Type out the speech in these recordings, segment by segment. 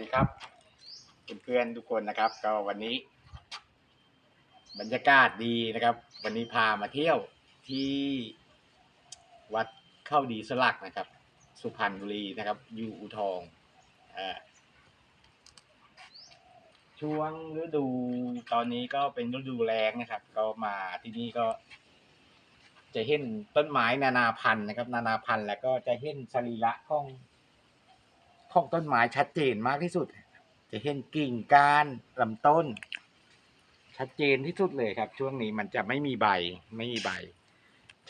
ดีครับเพื่อนๆทุกคนนะครับ ก็วันนี้ บรรยากาศดีนะครับ วันนี้พามาเที่ยวที่วัดเข้าดีสลักนะครับ สุพรรณบุรีนะครับอยู่อูทองอช่วงฤดูตอนนี้ก็เป็นฤดูแล้งนะครับ ก็มาที่นี่ก็ จะเห็นต้นไม้นานาพันธุ์นะครับ นานาพันธุ์แล้วก็จะเห็นสรีระของ ของต้นไม้ชัดเจนมากที่สุด จะเห็นกิ่งก้านลำต้น ชัดเจนที่สุดเลยครับ ช่วงนี้มันจะไม่มีใบ ไม่มีใบ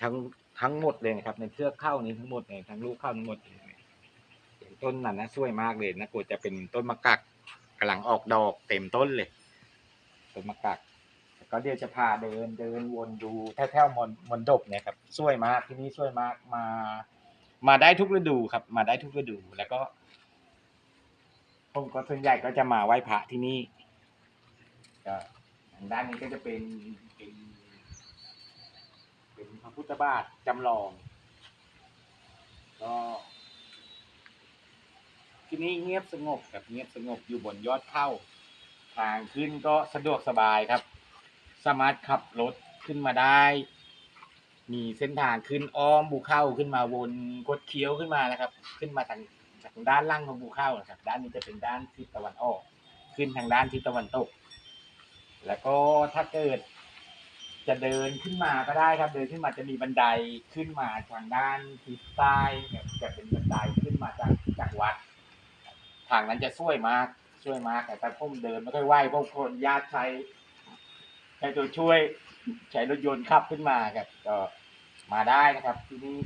ทั้งทั้งหมดเลยครับ ในเทือกเข้านี้ทั้งหมดเลยทั้งลูกเข้าทั้งหมดต้นนั้นนะสวยมากเลยนะกลัวจะเป็นต้นมะกักกำลังออกดอกเต็มต้นเลยต้นมะกักก็เดี๋ยวจะพาเดินเดินวนดูแถวๆมนมนดบเนี่ยครับสวยมากที่นี่สวยมากมา มาได้ทุกฤดูครับ มาได้ทุกฤดูแล้วก็ ผมก็ส่วนใหญ่ก็จะมาไหว้พระที่นี่ก็ทางด้านนี้ก็จะเป็นเป็นเป็นพระพุทธบาทจำลอง ก็ที่นี่เงียบสงบกับเงียบสงบอยู่บนยอดเข้า ทางขึ้นก็สะดวกสบายครับ สามารถขับรถขึ้นมาได้ มีเส้นทางขึ้นอ้อมภูเข้าขึ้นมาวนกดเคี้ยวขึ้นมานะครับ ขึ้นมาทาง จากด้านล่างของภูเขานะครับ ด้านนี้จะเป็นด้านทิศตะวันออก ขึ้นทางด้านทิศตะวันตก แล้วก็ถ้าเกิด จะเดินขึ้นมาก็ได้ครับ เดินขึ้นมาจะมีบันไดขึ้นมาทางด้านทิศใต้จะเป็นบันไดขึ้นมาจากจากวัด ทางนั้นจะช่วยมากช่วยมากแต่ถ้าผมเดินไม่ค่อยไหวพราะคนญาติใช้ใช้ตัวช่วยใช้รถยนต์ขับขึ้นมาครับก็มาได้นะครับ ที่นี่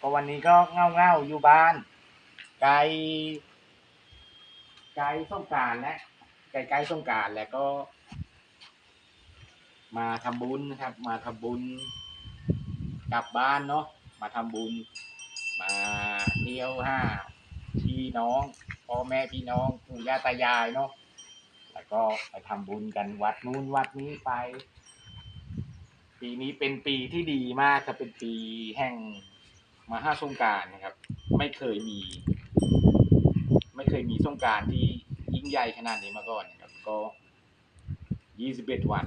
ก็วันนี้ก็เง่าเง่าอยู่บ้าน ไกลไกลสงการและไกลไกลสงการแล้วก็ มาทำบุญนะครับ มาทำบุญ กลับบ้านเนาะมาทำบุญ มาเที่ยวห้าพี่น้องพ่อแม่พี่น้องปู่ย่าตายายเนาะแล้วก็ไปทำบุญกันวัดนู้นวัดนี้ไป ปีนี้เป็นปีที่ดีมากครับเป็นปีแห่ง มาห้าสงการนะครับ ไม่เคยมี ไม่เคยมีสงการที่ยิ่งใหญ่ขนาดนี้มาก่อนนะครับ ก็ยี่สิบเอ็ดวัน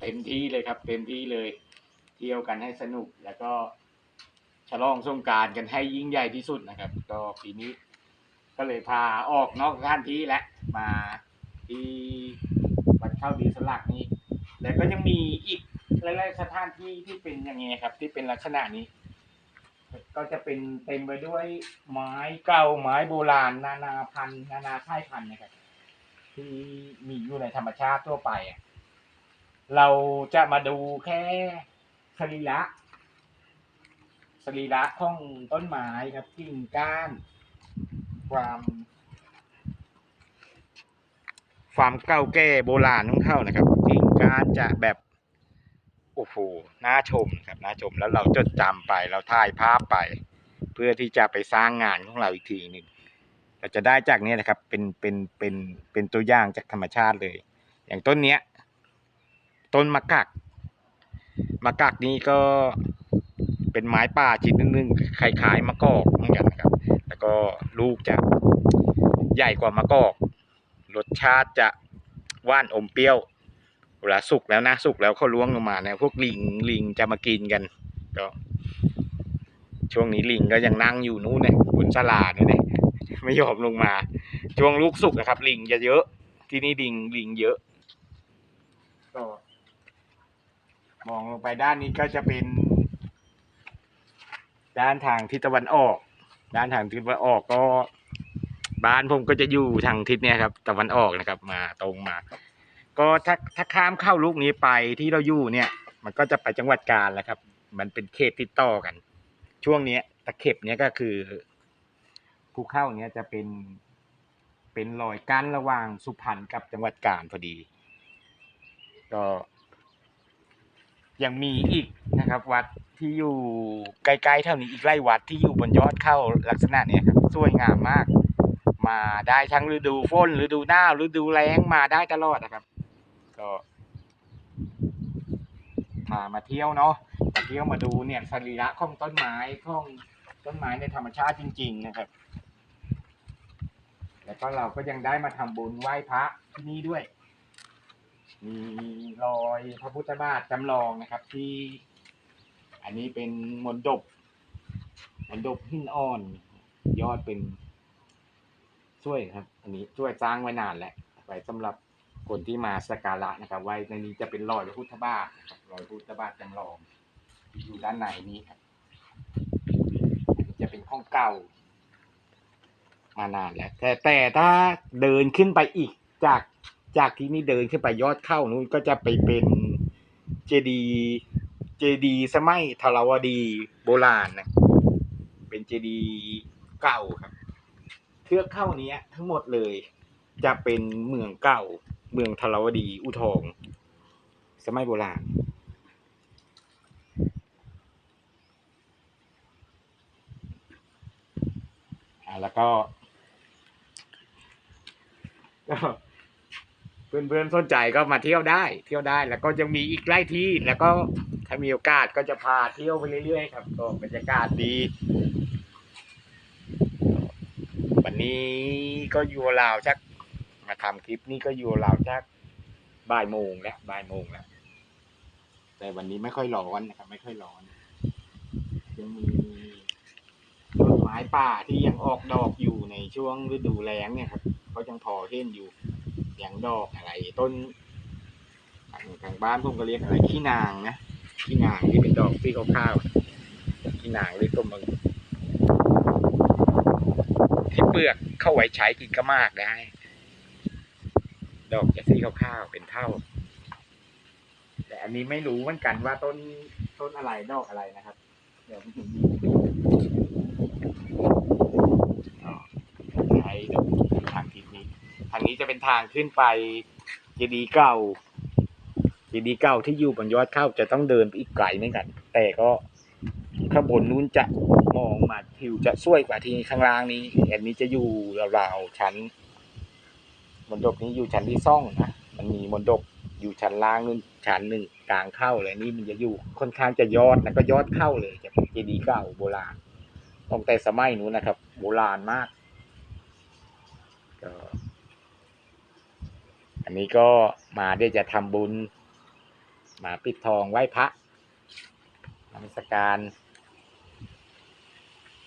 เต็มที่เลยครับ เต็มที่เลย เที่ยวกันให้สนุกแล้วก็ฉลองสงการกันให้ยิ่งใหญ่ที่สุดนะครับ ก็ปีนี้ก็เลยพาออกนอกสถานที่และมาที่วัดเข้าดีสลักนี้ แล้วก็ยังมีอีกหลายๆสถานที่ที่เป็นอย่างนี้ครับ ที่เป็นลักษณะนี้ ก็จะเป็นเต็มไปด้วยไม้เก่าไม้โบราณ นานาพันธุ์นานาค่ายพันธุ์นะครับ ที่มีอยู่ในธรรมชาติทั่วไปอะเราจะมาดูแค่สรีระสรีระของต้นไม้ครับกิ่งก้าน ความ ความเก่าแก่โบราณของเขานะครับกิ่งก้านจะแบบโอ้โหน่าชม น่าชมแล้วเราจดจำไปเราถ่ายภาพไป เพื่อที่จะไปสร้างงานของเราอีกทีหนึ่งเราจะได้จากนี้นะครับเป็นเป็นเป็นเป็นตัวอย่างจากธรรมชาติเลย อย่างต้นเนี้ยต้นมะกักมะกักนี้ก็เป็นไม้ป่าชนิดนึงคล้ายๆมะกอกเหมือนกันนะครับ แล้วก็ลูกจะใหญ่กว่ามะกอก รสชาติจะหวานอมเปรี้ยว เวลาสุกแล้วนะสุกแล้วเขาล้วงลงมาเนี่ยพวกลิงลิงจะมากินกัน ก็ ช่วงนี้ลิงก็ยังนั่งอยู่นู้นเนี่ยบนศาลาเนี่ยไม่ยอมลงมา ช่วงลูกสุกนะครับ ลิงจะเยอะ ที่นี่ลิงลิงเยอะก็มองลงไปด้านนี้ก็จะเป็น ด้านทางทิศตะวันออก ด้านทางทิศตะวันออกก็ บ้านผมก็จะอยู่ทางทิศเนี่ยครับ ตะวันออกนะครับ มาตรงมา ก็ถ้าถ้าข้ามเข้าลูกนี้ไปที่เราอยู่เนี่ย มันก็จะไปจังหวัดกาญแล้วครับ มันเป็นเขตติดต่อกัน ช่วงเนี้ยตะเข็บเนี้ยก็คือภูเข้าเนี้ยจะเป็นเป็นรอยกั้นระหว่างสุพรรณกับจังหวัดกาญพอดี ก็ ยังมีอีกนะครับ วัดที่อยู่ใกล้ๆเท่านี้อีกไร่วัดที่อยู่บนยอดเข้าลักษณะเนี้ยครับสวยงามมาก มาได้ทั้งฤดูฝนฤดูหนาวฤดูแล้งมาได้ตลอดนะครับ ก็พามาเที่ยวเนาะมาเที่ยวมาดูเนี่ยสรีระของต้นไม้ของต้นไม้ในธรรมชาติจริง ๆ นะครับ แล้วก็เราก็ยังได้มาทำบุญไหว้พระที่นี่ด้วย มีรอยพระพุทธบาทจำลองนะครับ ที่ อันนี้เป็นมนดบมนดบหินอ่อน ยอดเป็นช่วยครับ อันนี้ช่วยสร้างไว้นานแล้วไว้สำหรับ คนที่มาสักการะนะครับ ไว้ในนี้จะเป็นรอยพระพุทธบาทนะครับรอยพระพุทธบาทจำลอง อยู่ด้านในนี้ครับจะเป็นข้องเก่ามานานแล้วแต่แต่ถ้าเดินขึ้นไปอีกจากจากที่นี่เดินขึ้นไปยอดเข้านู้นก็จะไปเป็นเจดีเจดีสมัยธรวดีโบราณนะเป็นเจดีเก่าครับเทือกเข้านี้ทั้งหมดเลย จะเป็นเมืองเก่า เมืองธรวดีอุทอง สมัยโบราณแล้วก็ก็เพื่อนๆสนใจก็มาเที่ยวได้ เที่ยวได้แล้วก็ยังมีอีกหลายที่แล้วก็ถ้ามีโอกาสก็จะพาเที่ยวไปเรื่อยๆครับก็บรรยากาศดี วันนี้ก็อยู่ลาวชัก มาทำคลิปนี้ก็อยู่ลาวชักบ่ายโมงแล้วบ่ายโมงแล้วแต่วันนี้ไม่ค่อยร้อนนะครับ ไม่ค่อยร้อน ยังมีต้นไม้ป่าที่ยังออกดอกอยู่ในช่วงฤดูแล้งเนี่ยครับก็ยังพอเห็นอยู่อย่างดอกอะไร ต้นทางทางบ้านผมก็เรียกอะไรขี้นางนะขี้นางที่เป็นดอกสีขาวๆขี้นางเรียกตัวมึงที่เปลือกเข้าไว้ใช้กินก็มากได้ ดอกจะสีขาวๆเป็นเท่า แต่อันนี้ไม่รู้เหมือนกันว่าต้นต้นอะไรดอกอะไรนะครับ เดี๋ยวผมดูใช้ดูทางทิศนี้ทางนี้จะเป็นทางขึ้นไปเจดีย์เก่าเจดีย์เก่าที่อยู่บนยอดเข้าจะต้องเดินไปอีกไกลเหมือนกัน แต่ก็ข้างบนนู้นจะมองมาทิวจะสวยกว่าที่ข้างล่างนี้ อันนี้จะอยู่ราวๆชั้น มณฑปนี้อยู่ชั้นที่ซ่องนะมันมีมณฑปอยู่ชั้นล่างนู่นชั้นหนึ่งกลางเข้าเลยนี่มันจะอยู่ค่อนข้างจะยอดแล้วก็ยอดเข้าเลยจะเป็นเจดีย์เก่าโบราณตั้งแต่สมัยนู้นนะครับ โบราณมากก็อันนี้ก็มาได้จะทำบุญ มาปิดทองไหว้พระนมัสการ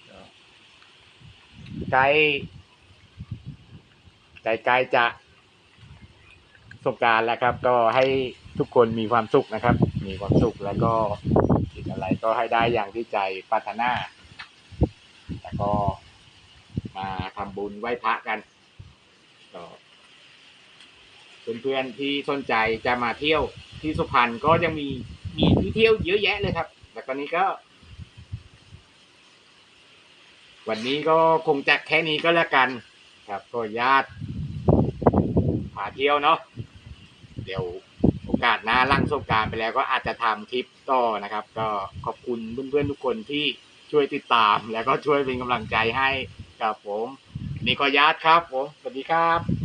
ก็ใกล้ กล้ๆจะสงกรารแล้วครับ ก็ให้ทุกคนมีความสุขนะครับ มีความสุขแล้วก็คิดอะไรก็ให้ได้อย่างที่ใจปรารถนาแล้วก็มาทำบุญไหว้พระกันก็เพื่อนๆที่สนใจจะมาเที่ยวที่สุพรรณก็ยังมีมีที่เที่ยวเยอะแยะเลยครับ แต่ตอนนี้ก็ วันนี้ก็คงจะแค่นี้ก็แล้วกัน ครับก็ญาติ พาเที่ยวเนาะเดี๋ยวโอกาสหน้าลั่งสงกรารไปแล้วก็อาจจะทำคลิปต่อนะครับ ก็ขอบคุณเพื่อนๆทุกคนที่ช่วยติดตาม แล้วก็ช่วยเป็นกำลังใจให้กับผมนี่ก็ญาติครับผมสวัสดีครับ